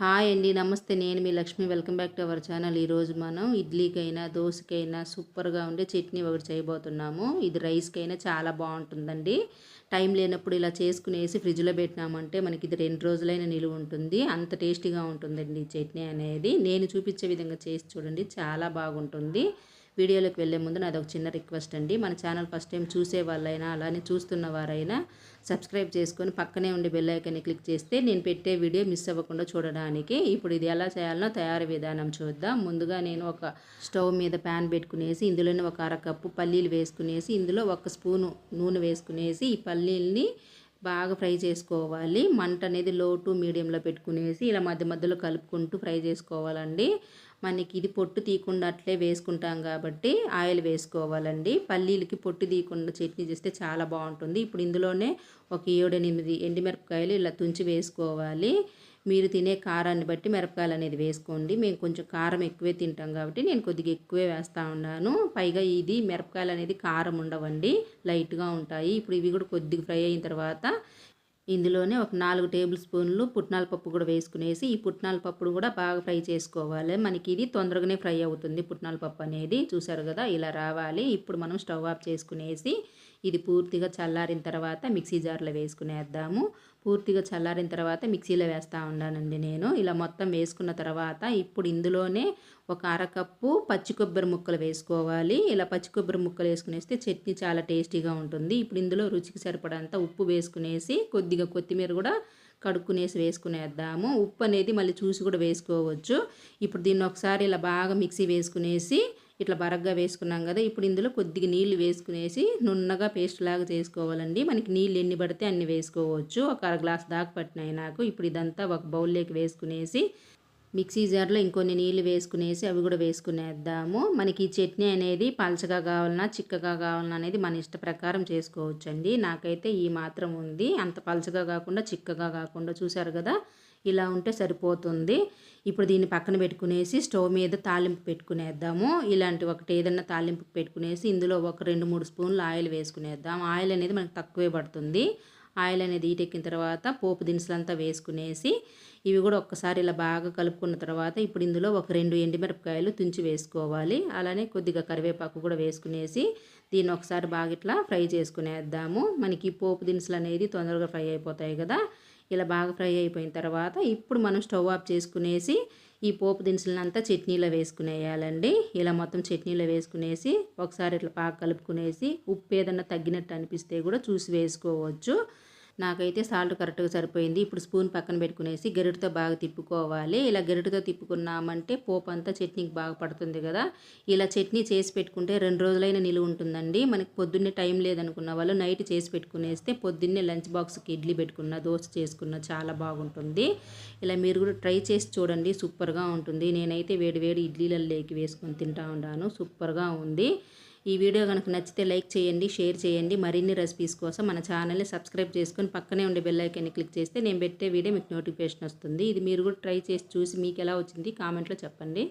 Hi అండి నమస్తే. నేను మీ Lakshmi. Welcome back to our channel. ఈరోజు మనం ఇడ్లీకైనా దోశకైనా సూపర్గా ఉండే చట్నీ ఒకటి చేయబోతున్నాము. ఇది రైస్కైనా చాలా బాగుంటుందండి. టైం లేనప్పుడు ఇలా చేసుకునేసి ఫ్రిడ్జ్లో పెట్టినామంటే మనకి ఇది రెండు రోజులైన నిలువ ఉంటుంది. అంత టేస్టీగా ఉంటుందండి ఈ చట్నీ అనేది. నేను చూపించే విధంగా చేసి చూడండి. చాలా బాగుంటుంది. వీడియోలోకి వెళ్ళే ముందు నాది ఒక చిన్న రిక్వెస్ట్ అండి. మన ఛానల్ ఫస్ట్ టైం చూసే వాళ్ళైనా అలానే చూస్తున్న వారైనా సబ్స్క్రైబ్ చేసుకొని పక్కనే ఉండే బెల్ ఐకాన్ని క్లిక్ చేస్తే నేను పెట్టే వీడియో మిస్ అవ్వకుండా చూడడానికి ఇప్పుడు ఇది ఎలా చేయాలనో తయారీ విధానం చూద్దాం. ముందుగా నేను ఒక స్టవ్ మీద ప్యాన్ పెట్టుకునేసి ఇందులోనే ఒక అరకప్పు పల్లీలు వేసుకునేసి ఇందులో ఒక స్పూను నూనె వేసుకునేసి ఈ పల్లీల్ని బాగా ఫ్రై చేసుకోవాలి. మంట అనేది లో టు మీడియంలో పెట్టుకునేసి ఇలా మధ్య మధ్యలో కలుపుకుంటూ ఫ్రై చేసుకోవాలండి. మనకి ఇది పొట్టు తీయకుండా అట్లే వేసుకుంటాం కాబట్టి ఆయిల్ వేసుకోవాలండి. పల్లీలకి పొట్టు తీయకుండా చట్నీ చేస్తే చాలా బాగుంటుంది. ఇప్పుడు ఇందులోనే ఒక ఏడు ఎనిమిది ఎండిమిరపకాయలు ఇలా తుంచి వేసుకోవాలి. మీరు తినే కారాన్ని బట్టి మిరపకాయలు అనేది వేసుకోండి. మేము కొంచెం కారం ఎక్కువే తింటాం కాబట్టి నేను కొద్దిగా ఎక్కువే వేస్తూ ఉన్నాను. పైగా ఇది మిరపకాయలు అనేది కారం ఉండవండి. లైట్గా ఉంటాయి. ఇప్పుడు ఇవి కూడా కొద్దిగా ఫ్రై అయిన తర్వాత ఇందులోనే ఒక నాలుగు టేబుల్ స్పూన్లు పుట్నాల పప్పు కూడా వేసుకునేసి ఈ పుట్నాల పప్పును కూడా బాగా ఫ్రై చేసుకోవాలి. మనకి ఇది తొందరగానే ఫ్రై అవుతుంది పుట్నాల పప్పు అనేది. చూసారు కదా? ఇలా రావాలి. ఇప్పుడు మనం స్టవ్ ఆఫ్ చేసుకునేసి ఇది పూర్తిగా చల్లారిన తర్వాత మిక్సీ జార్లో వేసుకునేద్దాము. పూర్తిగా చల్లారిన తర్వాత మిక్సీలో వేస్తూ ఉన్నానండి నేను. ఇలా మొత్తం వేసుకున్న తర్వాత ఇప్పుడు ఇందులోనే ఒక అరకప్పు పచ్చి కొబ్బరి ముక్కలు వేసుకోవాలి. ఇలా పచ్చి కొబ్బరి ముక్కలు వేసుకునేస్తే చట్నీ చాలా టేస్టీగా ఉంటుంది. ఇప్పుడు ఇందులో రుచికి సరిపడంత ఉప్పు వేసుకునేసి కొద్దిగా కొత్తిమీర కూడా కడుక్కునేసి వేసుకునేద్దాము. ఉప్పు అనేది మళ్ళీ చూసి కూడా వేసుకోవచ్చు. ఇప్పుడు దీన్ని ఒకసారి ఇలా బాగా మిక్సీ వేసుకునేసి ఇట్లా బరగ్గా వేసుకున్నాం కదా ఇప్పుడు ఇందులో కొద్దిగా నీళ్ళు వేసుకునేసి నున్నగా పేస్ట్ లాగా చేసుకోవాలండి. మనకి నీళ్ళు ఎన్ని పడితే అన్ని వేసుకోవచ్చు. ఒక అర గ్లాస్ దాకా పట్టినాయి నాకు. ఇప్పుడు ఇదంతా ఒక బౌల్లోకి వేసుకునేసి మిక్సీ జార్లో ఇంకొన్ని నీళ్ళు వేసుకునేసి అవి కూడా వేసుకునేద్దాము. మనకి ఈ చట్నీ అనేది పలచగా కావాలన్నా చిక్కగా కావాలన్నా అనేది మన ఇష్ట ప్రకారం చేసుకోవచ్చండి. నాకైతే ఈ మాత్రం ఉంది. అంత పలచగా కాకుండా చిక్కగా కాకుండా చూసారు కదా ఇలా ఉంటే సరిపోతుంది. ఇప్పుడు దీన్ని పక్కన పెట్టుకునేసి స్టవ్ మీద తాలింపు పెట్టుకునేద్దాము. ఇలాంటి ఒకటి ఏదైనా తాలింపు పెట్టుకునేసి ఇందులో ఒక రెండు మూడు స్పూన్లు ఆయిల్ వేసుకునేద్దాం. ఆయిల్ అనేది మనకు తక్కువే పడుతుంది. ఆయిల్ అనేది ఈటెక్కిన తర్వాత పోపు దినుసులంతా వేసుకునేసి ఇవి కూడా ఒక్కసారి ఇలా బాగా కలుపుకున్న తర్వాత ఇప్పుడు ఇందులో ఒక రెండు ఎండిమిరపకాయలు తుంచి వేసుకోవాలి. అలానే కొద్దిగా కరివేపాకు కూడా వేసుకునేసి దీన్ని ఒకసారి బాగా ఇట్లా ఫ్రై చేసుకునేద్దాము. మనకి పోపు దినుసులు అనేది తొందరగా ఫ్రై అయిపోతాయి కదా. ఇలా బాగా ఫ్రై అయిపోయిన తర్వాత ఇప్పుడు మనం స్టవ్ ఆఫ్ చేసుకునేసి ఈ పోపు దినుసులంతా చట్నీలో వేసుకునేయాలండి. ఇలా మొత్తం చట్నీలో వేసుకునేసి ఒకసారి ఇట్లా బాగా కలుపుకునేసి ఉప్పు ఏదన్నా తగ్గినట్టు అనిపిస్తే కూడా చూసి వేసుకోవచ్చు. నాకైతే సాల్ట్ కరెక్ట్గా సరిపోయింది. ఇప్పుడు స్పూన్ పక్కన పెట్టుకునేసి గరిటతో బాగా తిప్పుకోవాలి. ఇలా గరిటతో తిప్పుకున్నామంటే పోపు అంతా చట్నీకి బాగా పడుతుంది కదా. ఇలా చట్నీ చేసి పెట్టుకుంటే రెండు రోజులైన నిలువ ఉంటుందండి. మనకి పొద్దున్నే టైం లేదనుకున్న వాళ్ళు నైట్ చేసి పెట్టుకునేస్తే పొద్దున్నే లంచ్ బాక్స్కి ఇడ్లీ పెట్టుకున్న దోశ చేసుకున్న చాలా బాగుంటుంది. ఇలా మీరు కూడా ట్రై చేసి చూడండి. సూపర్గా ఉంటుంది. నేనైతే వేడి వేడి ఇడ్లీలలోకి వేసుకొని తింటా ఉన్నాను. సూపర్గా ఉంది. ఈ వీడియో కనుక నచ్చితే లైక్ చేయండి షేర్ చేయండి. మరిన్ని రెసిపీస్ కోసం మన ఛానల్ని సబ్స్క్రైబ్ చేసుకొని పక్కనే ఉండే బెల్ ఐకాన్ని క్లిక్ చేస్తే నేను పెట్టే వీడియో మీకు నోటిఫికేషన్ వస్తుంది. ఇది మీరు కూడా ట్రై చేసి చూసి మీకు ఎలా వచ్చింది కామెంట్లో చెప్పండి.